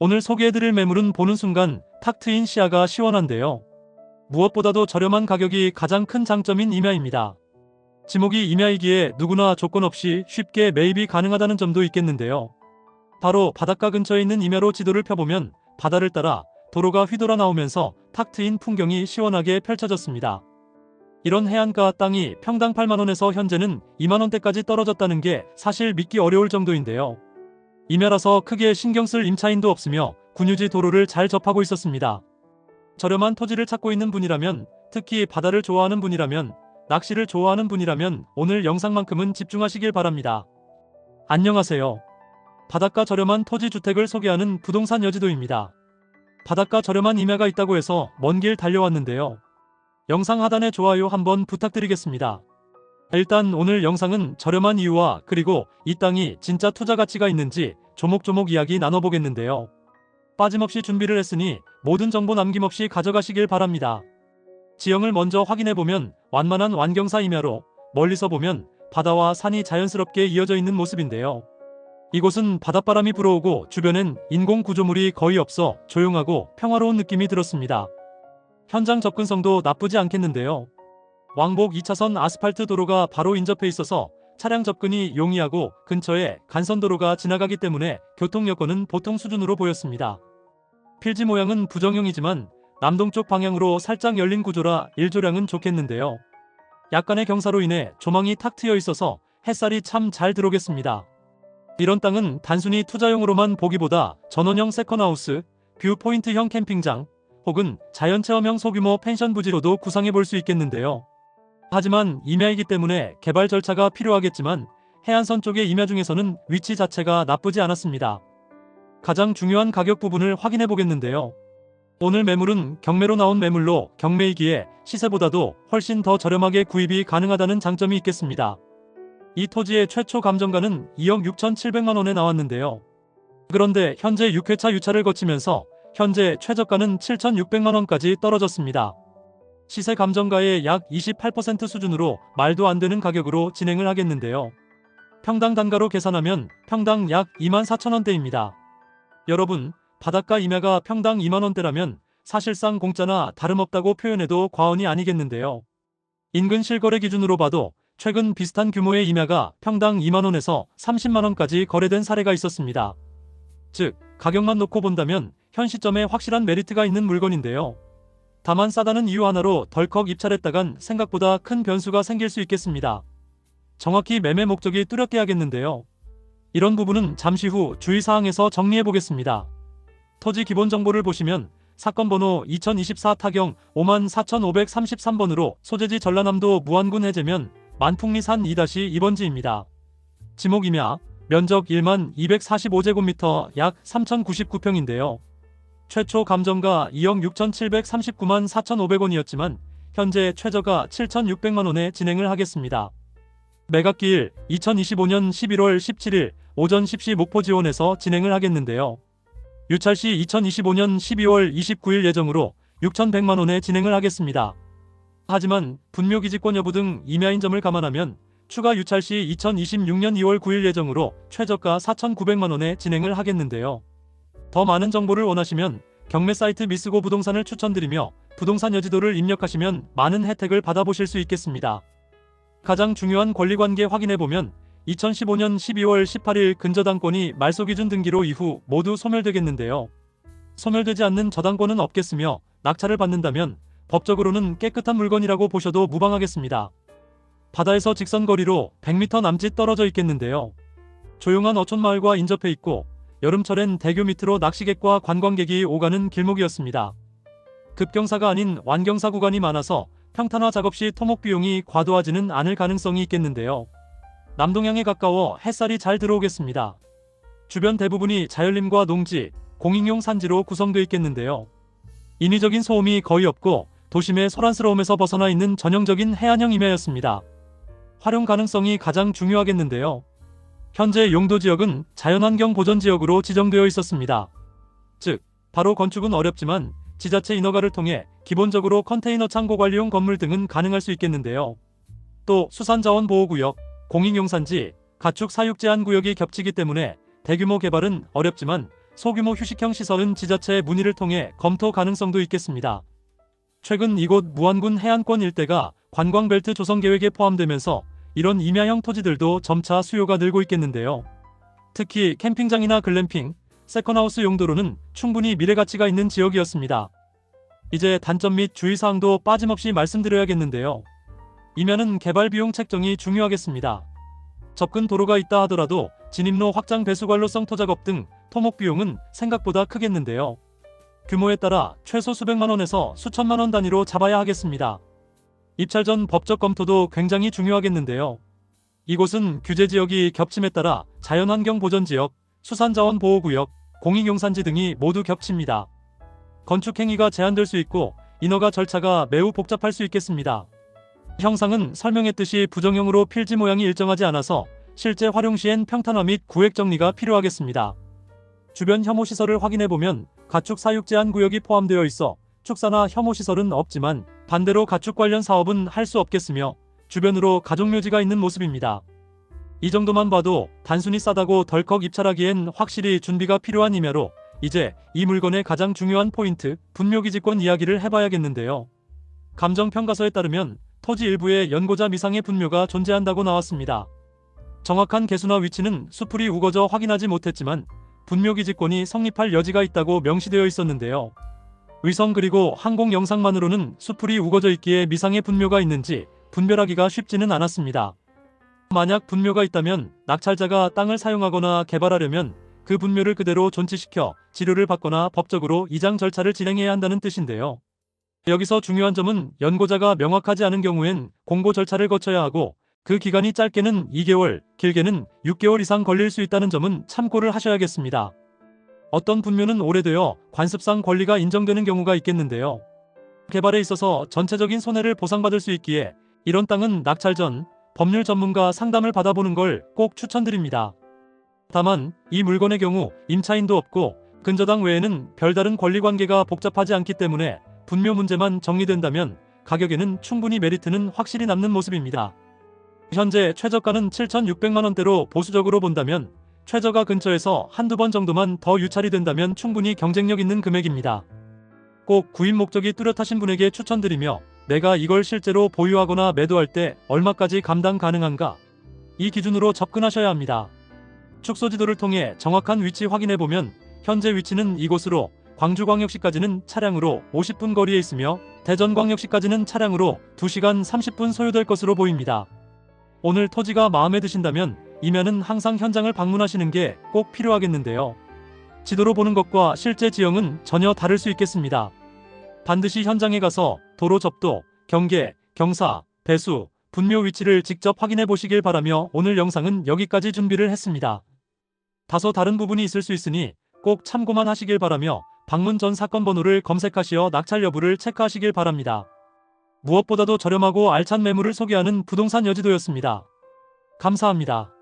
오늘 소개해드릴 매물은 보는 순간 탁 트인 시야가 시원한데요. 무엇보다도 저렴한 가격이 가장 큰 장점인 임야입니다. 지목이 임야이기에 누구나 조건 없이 쉽게 매입이 가능하다는 점도 있겠는데요. 바로 바닷가 근처에 있는 임야로 지도를 펴보면 바다를 따라 도로가 휘돌아 나오면서 탁 트인 풍경이 시원하게 펼쳐졌습니다. 이런 해안가 땅이 평당 8만원에서 현재는 2만원대까지 떨어졌다는 게 사실 믿기 어려울 정도인데요. 임야라서 크게 신경 쓸 임차인도 없으며 군유지 도로를 잘 접하고 있었습니다. 저렴한 토지를 찾고 있는 분이라면 특히 바다를 좋아하는 분이라면 낚시를 좋아하는 분이라면 오늘 영상만큼은 집중하시길 바랍니다. 안녕하세요. 바닷가 저렴한 토지 주택을 소개하는 부동산 여지도입니다. 바닷가 저렴한 임야가 있다고 해서 먼 길 달려왔는데요. 영상 하단에 좋아요 한번 부탁드리겠습니다. 일단 오늘 영상은 저렴한 이유와 그리고 이 땅이 진짜 투자 가치가 있는지 조목조목 이야기 나눠보겠는데요. 빠짐없이 준비를 했으니 모든 정보 남김없이 가져가시길 바랍니다. 지형을 먼저 확인해보면 완만한 완경사 임야로 멀리서 보면 바다와 산이 자연스럽게 이어져 있는 모습인데요. 이곳은 바닷바람이 불어오고 주변엔 인공 구조물이 거의 없어 조용하고 평화로운 느낌이 들었습니다. 현장 접근성도 나쁘지 않겠는데요. 왕복 2차선 아스팔트 도로가 바로 인접해 있어서 차량 접근이 용이하고 근처에 간선도로가 지나가기 때문에 교통 여건은 보통 수준으로 보였습니다. 필지 모양은 부정형이지만 남동쪽 방향으로 살짝 열린 구조라 일조량은 좋겠는데요. 약간의 경사로 인해 조망이 탁 트여 있어서 햇살이 참 잘 들어오겠습니다. 이런 땅은 단순히 투자용으로만 보기보다 전원형 세컨하우스, 뷰포인트형 캠핑장, 혹은 자연체험형 소규모 펜션 부지로도 구상해 볼 수 있겠는데요. 하지만 임야이기 때문에 개발 절차가 필요하겠지만 해안선 쪽의 임야 중에서는 위치 자체가 나쁘지 않았습니다. 가장 중요한 가격 부분을 확인해 보겠는데요. 오늘 매물은 경매로 나온 매물로 경매이기에 시세보다도 훨씬 더 저렴하게 구입이 가능하다는 장점이 있겠습니다. 이 토지의 최초 감정가는 2억 6,700만 원에 나왔는데요. 그런데 현재 6회차 유차를 거치면서 현재 최저가는 7,600만 원까지 떨어졌습니다. 시세 감정가의 약 28% 수준으로 말도 안 되는 가격으로 진행을 하겠는데요. 평당 단가로 계산하면 평당 약 2만 4천 원대입니다. 여러분, 바닷가 임야가 평당 2만 원대라면 사실상 공짜나 다름없다고 표현해도 과언이 아니겠는데요. 인근 실거래 기준으로 봐도 최근 비슷한 규모의 임야가 평당 2만 원에서 30만 원까지 거래된 사례가 있었습니다. 즉, 가격만 놓고 본다면 현 시점에 확실한 메리트가 있는 물건인데요. 다만 싸다는 이유 하나로 덜컥 입찰했다간 생각보다 큰 변수가 생길 수 있겠습니다. 정확히 매매 목적이 뚜렷게 하겠는데요. 이런 부분은 잠시 후 주의사항에서 정리해 보겠습니다. 토지 기본 정보를 보시면 사건 번호 2024 타경 54,533번으로 소재지 전라남도 무안군 해제면 만풍리산 2-2번지입니다. 지목 임야 면적 1만 245제곱미터 약 3,099평인데요. 최초 감정가 2억 6,739만 4,500원이었지만 현재 최저가 7,600만 원에 진행을 하겠습니다. 매각기일 2025년 11월 17일 오전 10시 목포 지원에서 진행을 하겠는데요. 유찰시 2025년 12월 29일 예정으로 6,100만 원에 진행을 하겠습니다. 하지만 분묘기지권 여부 등 임야인 점을 감안하면 추가 유찰 시 2026년 2월 9일 예정으로 최저가 4,900만 원에 진행을 하겠는데요. 더 많은 정보를 원하시면 경매 사이트 미스고 부동산을 추천드리며 부동산 여지도를 입력하시면 많은 혜택을 받아보실 수 있겠습니다. 가장 중요한 권리관계 확인해보면 2015년 12월 18일 근저당권이 말소기준 등기로 이후 모두 소멸되겠는데요. 소멸되지 않는 저당권은 없겠으며 낙찰을 받는다면 법적으로는 깨끗한 물건이라고 보셔도 무방하겠습니다. 바다에서 직선거리로 100m 남짓 떨어져 있겠는데요. 조용한 어촌마을과 인접해 있고 여름철엔 대교 밑으로 낚시객과 관광객이 오가는 길목이었습니다. 급경사가 아닌 완경사 구간이 많아서 평탄화 작업 시 토목 비용이 과도하지는 않을 가능성이 있겠는데요. 남동향에 가까워 햇살이 잘 들어오겠습니다. 주변 대부분이 자연림과 농지, 공익용 산지로 구성되어 있겠는데요. 인위적인 소음이 거의 없고 도심의 소란스러움에서 벗어나 있는 전형적인 해안형 임야였습니다. 활용 가능성이 가장 중요하겠는데요. 현재 용도 지역은 자연환경 보전 지역으로 지정되어 있었습니다. 즉, 바로 건축은 어렵지만 지자체 인허가를 통해 기본적으로 컨테이너 창고 관리용 건물 등은 가능할 수 있겠는데요. 또 수산자원 보호구역, 공익용산지, 가축 사육 제한 구역이 겹치기 때문에 대규모 개발은 어렵지만 소규모 휴식형 시설은 지자체의 문의를 통해 검토 가능성도 있겠습니다. 최근 이곳 무안군 해안권 일대가 관광벨트 조성 계획에 포함되면서 이런 임야형 토지들도 점차 수요가 늘고 있겠는데요. 특히 캠핑장이나 글램핑, 세컨하우스 용도로는 충분히 미래 가치가 있는 지역이었습니다. 이제 단점 및 주의사항도 빠짐없이 말씀드려야겠는데요. 이면은 개발 비용 책정이 중요하겠습니다. 접근 도로가 있다 하더라도 진입로 확장 배수관로성 토작업 등 토목 비용은 생각보다 크겠는데요. 규모에 따라 최소 수백만 원에서 수천만 원 단위로 잡아야 하겠습니다. 입찰 전 법적 검토도 굉장히 중요하겠는데요. 이곳은 규제 지역이 겹침에 따라 자연환경 보전 지역, 수산자원 보호구역, 공익용산지 등이 모두 겹칩니다. 건축 행위가 제한될 수 있고 인허가 절차가 매우 복잡할 수 있겠습니다. 형상은 설명했듯이 부정형으로 필지 모양이 일정하지 않아서 실제 활용 시엔 평탄화 및 구획 정리가 필요하겠습니다. 주변 혐오 시설을 확인해 보면 가축 사육 제한 구역이 포함되어 있어 축사나 혐오 시설은 없지만 반대로 가축 관련 사업은 할 수 없겠으며 주변으로 가족묘지가 있는 모습입니다. 이 정도만 봐도 단순히 싸다고 덜컥 입찰하기엔 확실히 준비가 필요한 임야로 이제 이 물건의 가장 중요한 포인트 분묘기지권 이야기를 해봐야겠는데요. 감정평가서에 따르면 토지 일부에 연고자 미상의 분묘가 존재한다고 나왔습니다. 정확한 개수나 위치는 수풀이 우거져 확인하지 못했지만 분묘기지권이 성립할 여지가 있다고 명시되어 있었는데요. 위성 그리고 항공 영상만으로는 수풀이 우거져 있기에 미상의 분묘가 있는지 분별하기가 쉽지는 않았습니다. 만약 분묘가 있다면 낙찰자가 땅을 사용하거나 개발하려면 그 분묘를 그대로 존치시켜 지료를 받거나 법적으로 이장 절차를 진행해야 한다는 뜻인데요. 여기서 중요한 점은 연고자가 명확하지 않은 경우엔 공고 절차를 거쳐야 하고 그 기간이 짧게는 2개월, 길게는 6개월 이상 걸릴 수 있다는 점은 참고를 하셔야겠습니다. 어떤 분묘는 오래되어 관습상 권리가 인정되는 경우가 있겠는데요. 개발에 있어서 전체적인 손해를 보상받을 수 있기에 이런 땅은 낙찰 전 법률 전문가 상담을 받아보는 걸 꼭 추천드립니다. 다만 이 물건의 경우 임차인도 없고 근저당 외에는 별다른 권리관계가 복잡하지 않기 때문에 분묘 문제만 정리된다면 가격에는 충분히 메리트는 확실히 남는 모습입니다. 현재 최저가는 7,600만원대로 보수적으로 본다면 최저가 근처에서 한두 번 정도만 더 유찰이 된다면 충분히 경쟁력 있는 금액입니다. 꼭 구입 목적이 뚜렷하신 분에게 추천드리며 내가 이걸 실제로 보유하거나 매도할 때 얼마까지 감당 가능한가? 이 기준으로 접근하셔야 합니다. 축소 지도를 통해 정확한 위치 확인해 보면 현재 위치는 이곳으로 광주광역시까지는 차량으로 50분 거리에 있으며 대전광역시까지는 차량으로 2시간 30분 소요될 것으로 보입니다. 오늘 토지가 마음에 드신다면 이면은 항상 현장을 방문하시는 게 꼭 필요하겠는데요. 지도로 보는 것과 실제 지형은 전혀 다를 수 있겠습니다. 반드시 현장에 가서 도로 접도, 경계, 경사, 배수, 분묘 위치를 직접 확인해 보시길 바라며 오늘 영상은 여기까지 준비를 했습니다. 다소 다른 부분이 있을 수 있으니 꼭 참고만 하시길 바라며 방문 전 사건 번호를 검색하시어 낙찰 여부를 체크하시길 바랍니다. 무엇보다도 저렴하고 알찬 매물을 소개하는 부동산 여지도였습니다. 감사합니다.